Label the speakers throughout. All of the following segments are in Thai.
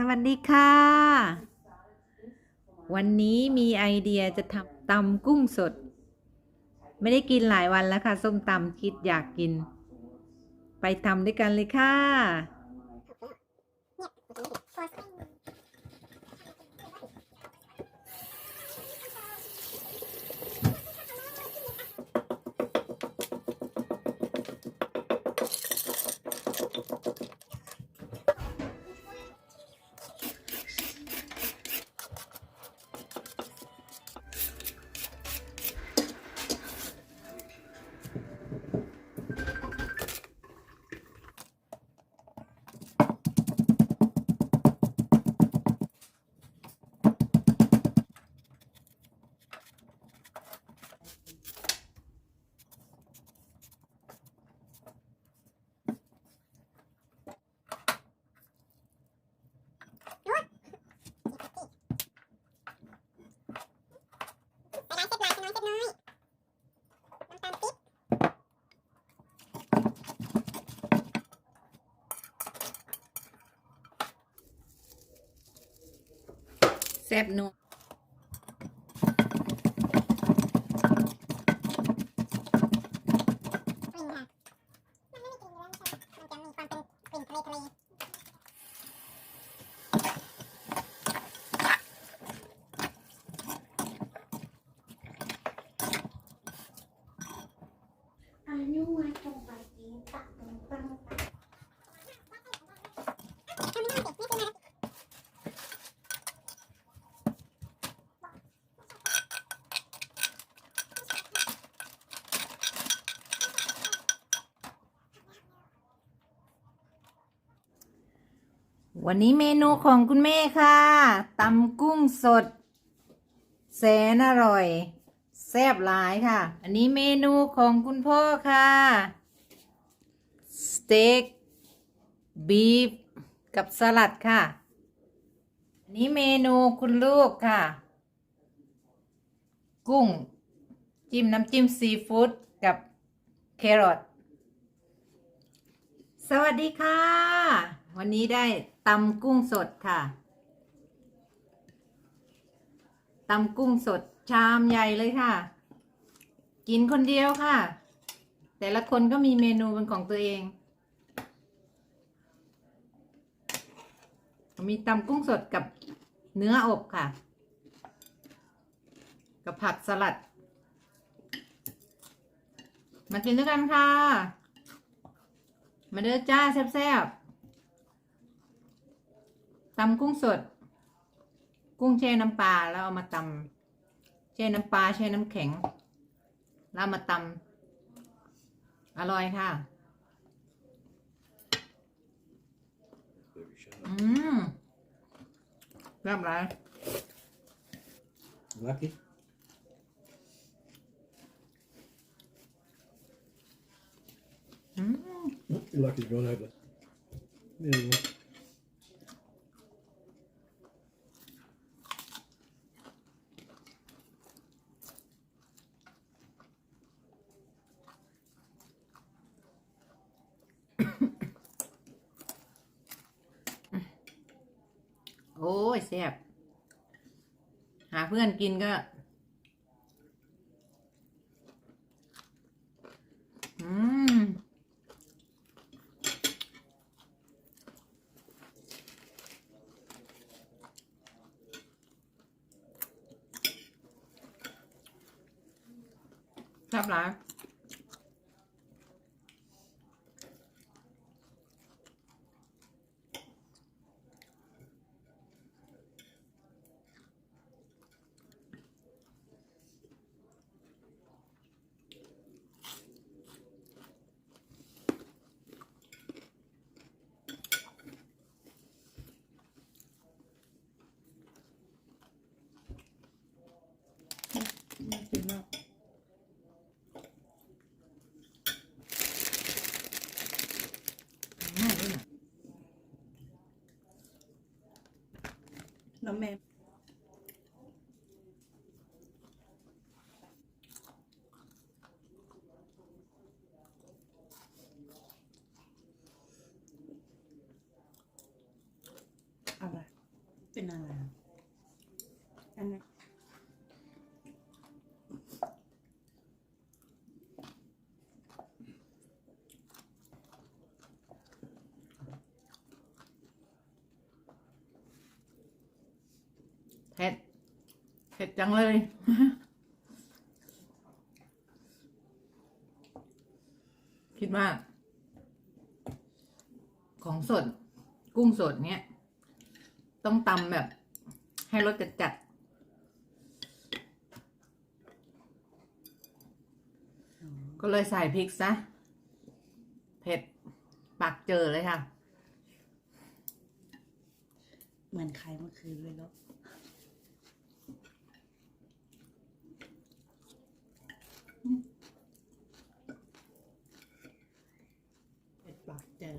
Speaker 1: สวัสดีค่ะ วันนี้มีไอเดียจะทำตำกุ้งสด ไม่ได้กินหลายวันแล้วค่ะ ส้มตำคิดอยากกิน ไปทำด้วยกันเลยค่ะ แซ่บนัว
Speaker 2: กลิ่นค่ะ มันไม่มีกลิ่นอยู่แล้วไม่ใช่มันจะมีความเป็นกลิ่นทะเลทะเลอันนี้มาตรงไปกินตักตรงปังตักทำไม่ได้สิไม่เป็นไร
Speaker 1: วันนี้เมนูของคุณแม่ค่ะตำกุ้งสด แสนอร่อย แซ่บหลายค่ะ อันนี้เมนูของคุณพ่อค่ะ สเต็กบีฟกับสลัดค่ะ อันนี้เมนูคุณลูกค่ะ กุ้ง จิ้มน้ำจิ้มซีฟู้ดกับแครอทสวัสดีค่ะ วันนี้ได้ ตำกุ้งสดค่ะตำกุ้งสดชามใหญ่เลยค่ะ กินคนเดียวค่ะ แต่ละคนก็มีเมนูเป็นของตัวเอง มีตำกุ้งสดกับเนื้ออบค่ะ กับผักสลัด มากินด้วยกันค่ะ มาเด้อจ้าแซ่บๆ ตำกุ้งสด กุ้งแช่น้ำปลาแล้วเอามาตำแช่น้ำปลาแช่น้ำแข็ง แล้วเอามาตำอร่อยค่ะอืมเริ่มไร
Speaker 3: Lucky.
Speaker 1: อืม
Speaker 3: Oh, your lucky's gone over. There
Speaker 1: ยแซ่บหาเพื่อนกินก็ อืมชอบร้านน่ากินมากง่ายด้วยนะ
Speaker 4: น้ำแม่อะไรเป็นอะไรอะอันนี้
Speaker 1: เผ็ด เผ็ดจังเลย คิดว่า ของสด กุ้งสดเนี้ยต้องตำแบบ ให้รสจัดจัดๆก็เลยใส่พริกซะ เผ็ดปากเจอเลยค่ะ
Speaker 4: เหมือนใครเมื่อคืนเลยเนาะ เป็ดปากเจอ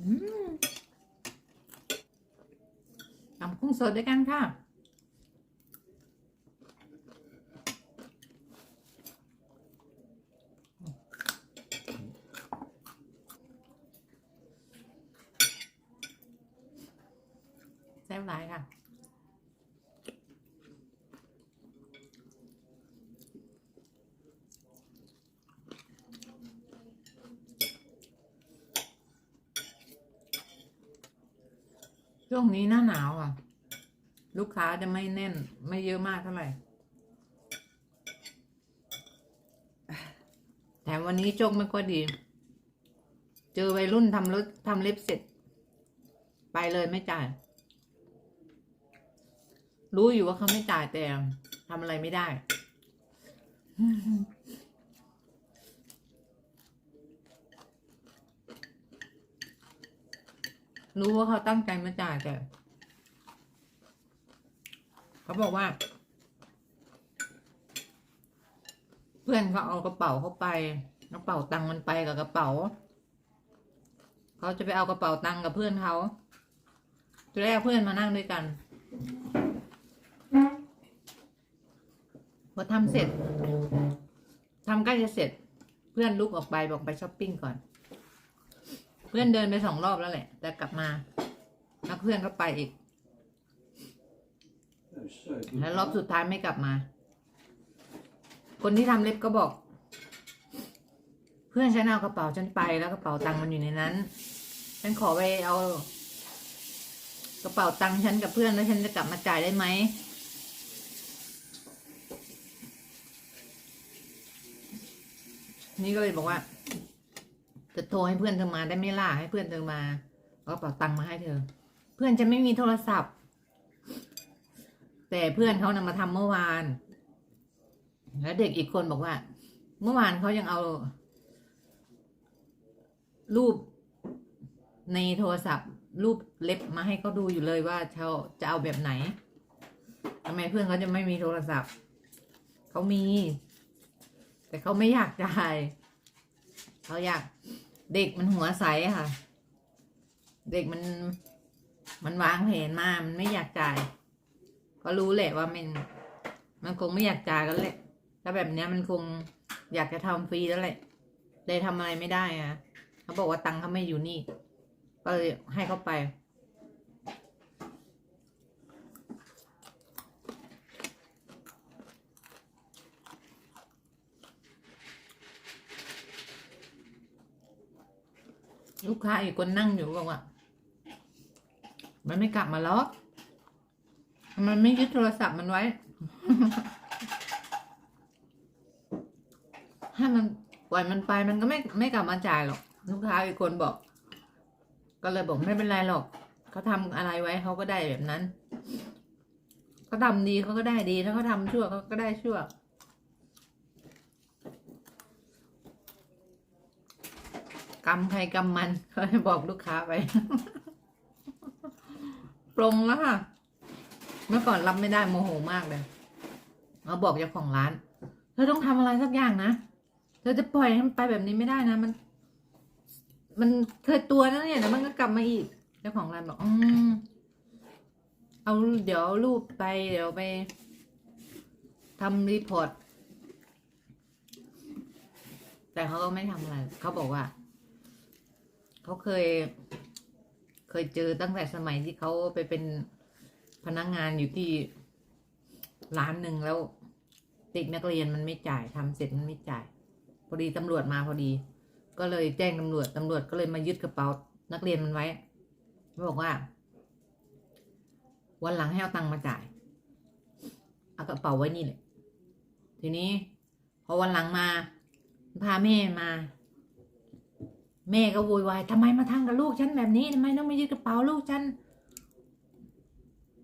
Speaker 1: อืมตำกุ้งสดด้วยกันค่ะ แซ่บหลายค่ะ ช่วงนี้หน้าหนาวอะ ลูกค้าจะไม่แน่น ไม่เยอะมากเท่าไหร่แถมวันนี้โจกไม่ค่อยดี เจอวัยรุ่นทำรถทำเล็บเสร็จ ไปเลยไม่จ่าย รู้อยู่ว่าเขาไม่จ่ายแต่ทำอะไรไม่ได้ รู้ว่าเขาตั้งใจมาจ่ายแต่เขาบอกว่า เพื่อนเขาเอากระเป๋าเขาไปกระเป๋าตังค์มันไปกับกระเป๋าเขาจะไปเอากระเป๋าตังค์กับเพื่อนเขาทีแรกเพื่อนมานั่งด้วยกันพอทำเสร็จทำใกล้จะเสร็จ เพื่อนลุกออกไปบอกไปช้อปปิ้งก่อน พื่อนเดินไปสองรอบแล้วแหละ แต่กลับมาแล้วเพื่อนก็ไปอีก แล้วรอบสุดท้ายไม่กลับมา คนที่ทำเล็บก็บอก เพื่อนฉันเอากระเป๋าฉันไปแล้วกระเป๋าตังค์มันอยู่ในนั้น ฉันขอไปเอา กระเป๋าตังค์ฉันกับเพื่อนแล้วฉันจะกลับมาจ่ายได้ไหมนี่ก็เลยบอกว่า จะโทรให้เพื่อนเธอมาได้ไหมล่ะให้เพื่อนเธอมาเอากระเป๋าตังค์มาให้เธอ เพื่อนจะไม่มีโทรศัพท์ แต่เพื่อนเขานำมาทำเมื่อวาน แล้วเด็กอีกคนบอกว่า เมื่อวานเขายังเอา รูปในโทรศัพท์ รูปเล็บมาให้เขาดูอยู่เลยว่าเขาจะเอาแบบไหนทำไมเพื่อนเขาจะไม่มีโทรศัพท์เขามี แต่เขาไม่อยากจ่ายเขาอยาก เด็กมันหัวใสค่ะ เด็กมัน มันวางแผนมามันไม่อยากจ่าย ก็รู้แหละว่ามัน มันคงไม่อยากจ่ายกันแหละถ้าแบบเนี้ยมันคงอยากจะทำฟรีแล้วแหละเลยทำอะไรไม่ได้อะเขาบอกว่าตังค์เขาไม่อยู่นี่ ก็เลยให้เขาไป ลูกค้าอีกคนนั่งอยู่บอกว่า มันไม่กลับมาหรอกมันไม่ยึดโทรศัพท์มันไว้ ให้มันปล่อยมันไปมันก็ไม่ไม่กลับมาจ่ายหรอก ลูกค้าอีกคนบอก ก็เลยบอกไม่เป็นไรหรอก เขาทำอะไรไว้เขาก็ได้แบบนั้น เขาทำดีเขาก็ได้ดี ถ้าเขาทำชั่วเขาก็ได้ชั่ว กรรมใครกรรมมันเขาบอกลูกค้าไปปรงแล้วค่ะ เมื่อก่อนรับไม่ได้โมโหมากเลยมาบอกเจ้าของร้าน เธอต้องทำอะไรสักอย่างนะ เธอจะปล่อยให้มันไปแบบนี้ไม่ได้นะ มัน มันเคยตัวนะเนี่ยแล้วมันก็กลับมาอีก เจ้าของร้านบอกอืมเอาเดี๋ยวรูปไป เดี๋ยวไปทำรีพอร์ต แต่เขาก็ไม่ทำอะไร เขาบอกว่า เขาเคย เคยเจอตั้งแต่สมัยที่เขาไปเป็นพนักงานอยู่ที่ร้านหนึ่งแล้วเด็กนักเรียนมันไม่จ่ายทำเสร็จมันไม่จ่าย พอดีตำรวจมาพอดี ก็เลยแจ้งตำรวจตำรวจก็เลยมายึดกระเป๋านักเรียนมันไว้บอกว่า วันหลังให้เอาตังค์มาจ่ายเอากระเป๋าไว้นี่แหละทีนี้ พอวันหลังมา พาแม่มา แม่ก็โวยวายทำไมมาทำกับลูกฉันแบบนี้ทำไมต้องมายึดกระเป๋าลูกฉัน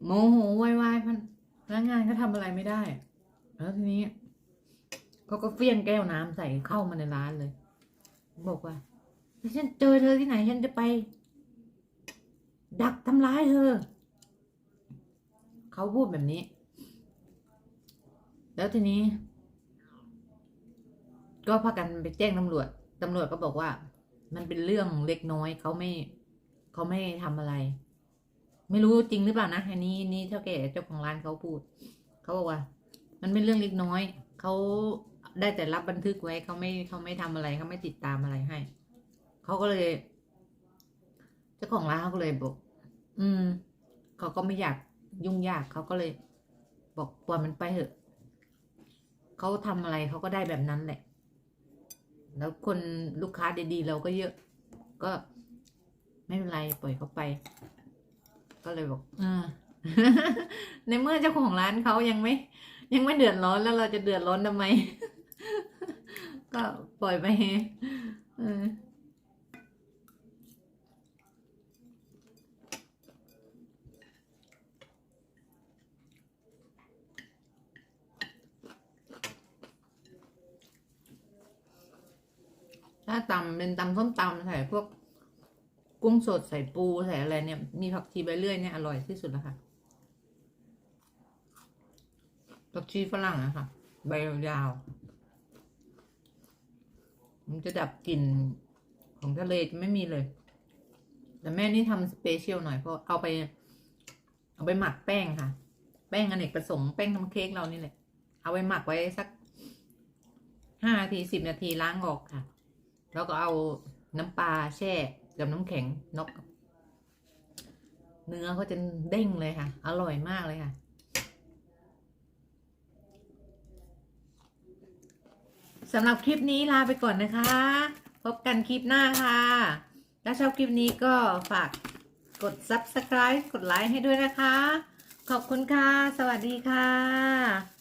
Speaker 1: โมโหโวยวายพันพนักงานก็ทำอะไรไม่ได้ แล้วทีนี้เขาก็เฟี้ยงแก้วน้ำใส่เข้ามาในร้านเลย บอกว่าถ้าฉันเจอเธอที่ไหนฉันจะไป ดักทำร้ายเธอเขาพูดแบบนี้ แล้วทีนี้ ก็พากันไปแจ้งตำรวจตำรวจก็บอกว่า มันเป็นเรื่องเล็กน้อยเขาไม่เขาไม่ทำอะไร ไม่รู้จริงหรือเปล่านะอันนี้นี่เท่าแก่เจ้าของร้านเขาพูดเขาบอกว่า มันเป็นเรื่องเล็กน้อยเขาได้แต่รับบันทึกไว้เขาไม่เขาไม่ทำอะไรเขาไม่ติดตามอะไรให้เขาก็เลยเจ้าของร้านเขาก็เลยบอก อืมเขาก็ไม่อยากยุ่งยากเขาก็เลย บอกปล่อยมันไปเถอะเขาทำอะไรเขาก็ได้แบบนั้นแหละ แล้วคนลูกค้าดีๆเราก็เยอะ ก็ไม่เป็นไรปล่อยเขาไป ก็เลยบอกเออในเมื่อเจ้าของร้านเขายังไม่ ยังไม่เดือดร้อนแล้วเราจะเดือดร้อนทำไม ก็ปล่อยไปเออ ถ้าตำเป็นตำส้มตำใส่พวกกุ้งสดใส่ปูใส่อะไรเนี่ย มีผักชีใบเลื่อยเนี่ยอร่อยที่สุดแล้วค่ะผักชีฝรั่งนะคะใบยาว มันจะดับกลิ่นของทะเลจะไม่มีเลย แต่แม่นี่ทำสเปเชียลหน่อยเพราะเอาไป เอาไปหมักแป้งค่ะ แป้งอเนกประสงค์แป้งทำเค้กเรานี่แหละ เอาไปหมักไว้สักห้านาทีสิบนาทีล้างออกค่ะ แล้วก็เอาน้ำปลาแช่กับน้ำแข็งนกเนื้อเขาจะเด้งเลยค่ะ อร่อยมากเลยค่ะ สำหรับคลิปนี้ลาไปก่อนนะคะ พบกันคลิปหน้าค่ะ ถ้าชอบคลิปนี้ก็ฝากกด subscribe กดไลค์ให้ด้วยนะคะ ขอบคุณค่ะ สวัสดีค่ะ